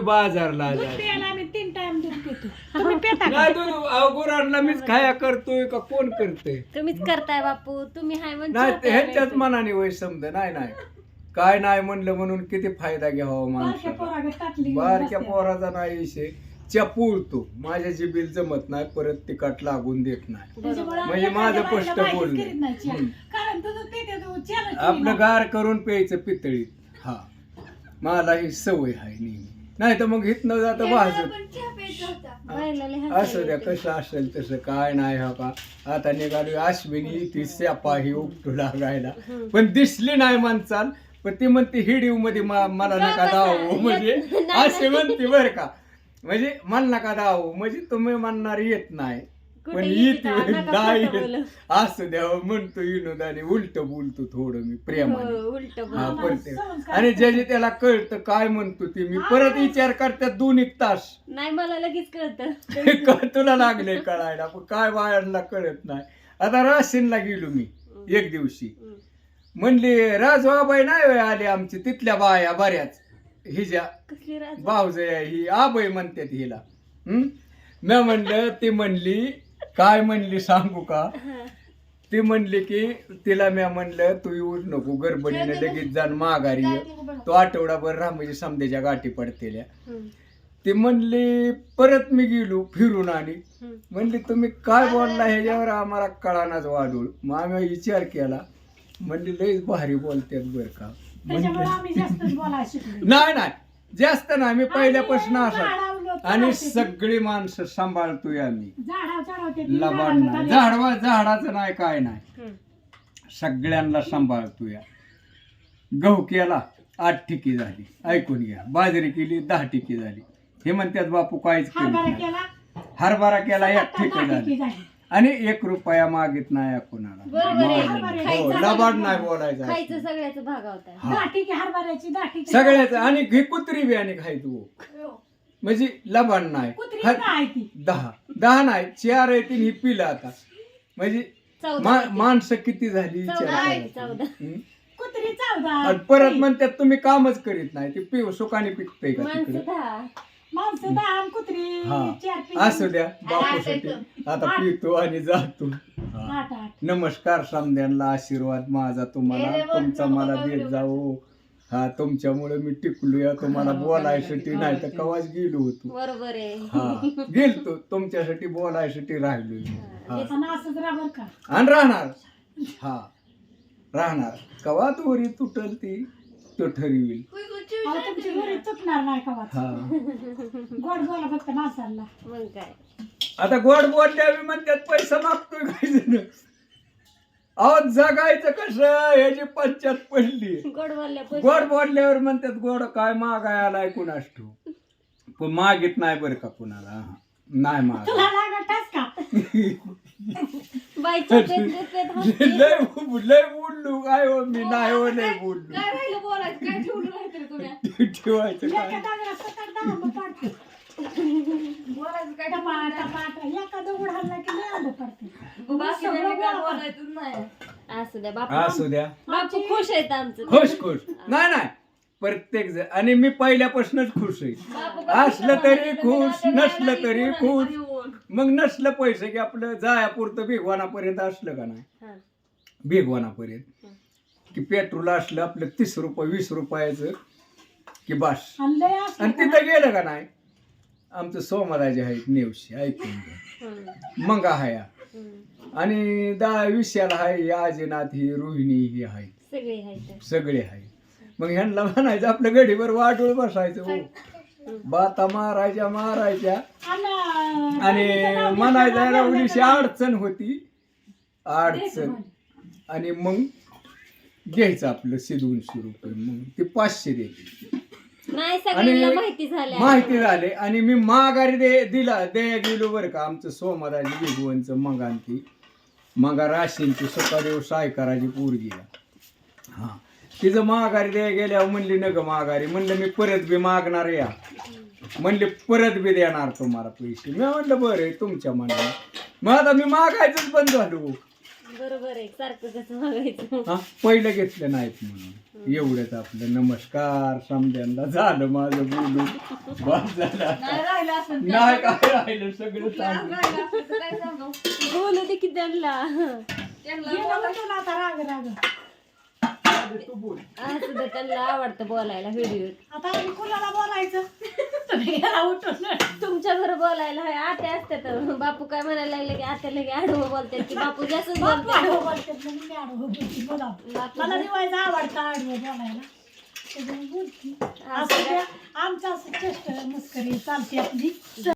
बाजारला दूध जायचं. प्यायला आम्ही तीन टाइम दूध पितो तुम्ही पिता का नाही दूध अहो, गुरांना मीच खाया करतोय का कोण करतोय तुम्हीच करताय बापू तुम्ही हाय नाही ते ह्यांच्याच मनाने वय समज नाही नाही काय नाही म्हणलं म्हणून किती फायदा घ्यावा बारक्या घेऊन बारक्या बसते. पोराचा नाही विषय चपूळतो माझ्या जिबील जमत नाही परत तिकट लागून देत नाही त्याच्यामुळे आम्ही म्हणजे माझं एखाद्या स्पष्ट बाईला बोलणं. माहितीच करीत नाही चहा. हम्म. कारण तुझं पिते तू चहाच आपलं पिणार. गार करून प्यायचं पितळीत हा मला ही सवय आहे नेहमी नाही तर मग इथनं जातं भाजत असू द्या कसं असेल तसं काय नाही हा का आता निघालो अश्विनी ती स्यापा ही उपटू लागायला. पण दिसली नाही माणसाल. पण ती म्हणते हिडीवमध्ये मा- मला नका दावू म्हणजे असे म्हणते बर का. म्हणजे मला नका दावू म्हणजे तुम्ही म्हणणार येत नाही. पण येते नाही. असू द्या म्हणतो विनोदाने उलट बोलतो थोडं मी प्रेमाने. उलट हा बोल. परत आणि ज्याचे त्याला कळतं काय म्हणतो ते मी परत विचार करतात दोन एक तास. नाही मला लगेच कळतं. क- तुला लागले कळायला? पण काय बायांना कळत नाही. आता राशीनला गेलो मी एक दिवशी. म्हणली राजवाबाई नाही होय आली आमची? तिथल्या बाया बऱ्याच. राज? भाऊजय ही आबाई म्हणतात हिला. हम्म? मी म्हणलं ती म्हणली काय म्हणली सांगू का? ती म्हणली की तिला मी म्हणलं तू येऊच नको गडबडीने लगेच जाण माघारी ये. तो आठवडाभर राह म्हणजे समध्याच्या गाठी पडतेल्या. ती म्हणली परत मी गेलो फिरून आणि. म्हणली तुम्ही काय बोलला ह्याच्यावर आम्हाला कळानाच वाढूळ. मग आम्ही विचार केला. म्हणली लईच भारी बोलतात बर का. त्याच्यामुळे म्हणलं, आम्ही जास्तच बोलायला शिकलो. नाही नाही. जास्त नाही. मी पहिल्यापासून असं आणि. सगळी माणसं सांभाळतोय आम्ही. ती, झाडवा झाडाचं नाही काय नाही. सगळ्यांना सांभाळतोय. गहू केला आठ ठिकी झाली. ऐकून घ्या. बाजरी केली दहा ठिकी झाली. हे म्हणतात बापू काहीच करीत हरभरा नाही. केला. हरभरा केला एक आता ठिकी दहा झाली. टिकी झाली. आणि एक रुपया मागित नाही कोणाला. बरोबर आहे. मागत नाही. खायचं. हो, लबाड नाही बोलायचं खायचं सगळ्याच भाग होता. हा. दहा टिकी हरभऱ्याची दहा टिकी सगळ्याच. आणि घे कुत्री बी आणि खायचो म्हणजे लबाड नाही. कुत्री हा- काय ती. दहा. दहा नाही. चार आहे तीन ही पिलं आता. म्हणजे चौदा मा- किती? माणसं किती झाली? विचार चौदा आहे, करायचा. चौदा. हं? कुत्री चौदा आणि परत म्हणतात तुम्ही कामच करीत नाही. ते पिव सुखाने पिकतंय का माणसं तिकडे? दहा. माणसं दहा आणि कुत्री हा. चार. असू द्या. बापूसाठी. आता पितो आणि जातो. हा. आठ आठ. नमस्कार समद्यांना आशीर्वाद. माझा तुम्हाला तुमचा मला देत जाऊ हा तुमच्यामुळे मी टिकलूया तुम्हाला बोलायसाठी नाही तर कवाच गेलो होतो. बरोबर आहे. हा गेलतो तुमच्यासाठी बोलायसाठी राहिलो हा. आणि असंच राहा बरं का. आणि राहणार. हा राहणार. कवा दोरी तुटल ती तो ठरविल अहो, तुमची घरी चुकणार नाही का वाच. हा. गोड बोला फक्त माणसाला मग काय? आता गोड बोलल्या म्हणतात पैसा मागतोय काय जण अहो जगायचं कसं? ह्याची पंचायत पडली. गोड बोलल्या गोड बोलल्यावर म्हणतात गोड काय मागाय आलाय कुणास पण मागित नाही बरं का कुणाला. हा. नाही माग तुला लागतच का? बाईच्या पेट पेट पेट हसते. लय लय बोललो. काय हो मी? नाही हो लय बोललो. काय राहिलं बोलायचं? काय ठेवलं राहतं रे तुला ठेवायचं काय? बोलायचं काय? हल्ला की लय पडते. बाकी नाही. असू द्या बापू. असू द्या. बापू खुश आहेत आमचं. खुश खुश. नाही नाही. प्रत्येक जण. आणि मी पहिल्यापासूनच खुश आहे. असलं तरी खुश नसलं तरी खुश. मग नसलं पैसे की आपलं जायापुरतं भिगवानापर्यंत असलं का नाही? हा. भिगवानापर्यंत. की पेट्रोल असलं आपलं तीस रुपये वीस रुपयाचं की बस. आणि तिथं गेलं का नाही? आमचं सोमराजे आहेत नेवशी ऐकून घ्या. हम्म. मंगा हाया. आणि दहा विषयाला आहे आजीनाथ ही रोहिणी ही आहे सगळे आहेत सगळे आहे मग ह्यांना म्हणायचं आपलं गडीवर वाटूळ बसायचं हो बाता मारायच्या मारायच्या. आणि म्हणायचं उडीशी अडचण होती. अडचण. आणि मग घ्यायचं आपलं शे दोनशे रुपये. मग ते पाचशे द्यायचे. नाही सगळ्यांना आणि माहिती झाल्या माहिती झाले आणि मी माघारी दे दिला द्या गेलो बरं का. आमचं सोमराजी भिगवणचं मगान ती मगा राशींची सकाळी सायकाराची पोरगीला हा. तिचं माघारी द्या गेल्यावर म्हणली न ग माघारी. म्हणलं मी परत बी मागणार या. म्हणले परत बी देणार तुम्हाला पैसे. मी म्हणलं बरं तुमच्या मनाने. मग आता मी मागायचंच बंद झालो. बरोबर आहे सारखं कसं बघायचं? हा पहिलं घेतलं नाहीत म्हणून. एवढंच आपलं नमस्कार समद्यांना झालं माझं बोलून. बस झालं नाही काय राहिलं? सगळं सांगितलं बोलू दे की त्यांना. गेलं म्हणून आता राग राग. तू बोल. असं तर त्यांना आवडतं बोलायला व्हिडिओ. आता आम्ही कुणाला बोलायचं? तुम्ही गेला उठून. तुमच्या बरोबर बोलायला होय आते असते तर. बापू काय म्हणायला लागले की आत्याला की आडवं बोलतात की बापू जास्त बाप आडवं बोलतात म्हणून मी आडवं बोलते बोला. मला रिवायचं आवडतं आडवं बोलायला. त्याच्यामुळे बोलते. असं आमचं असं चेष्ट मस्करी चालते आपली.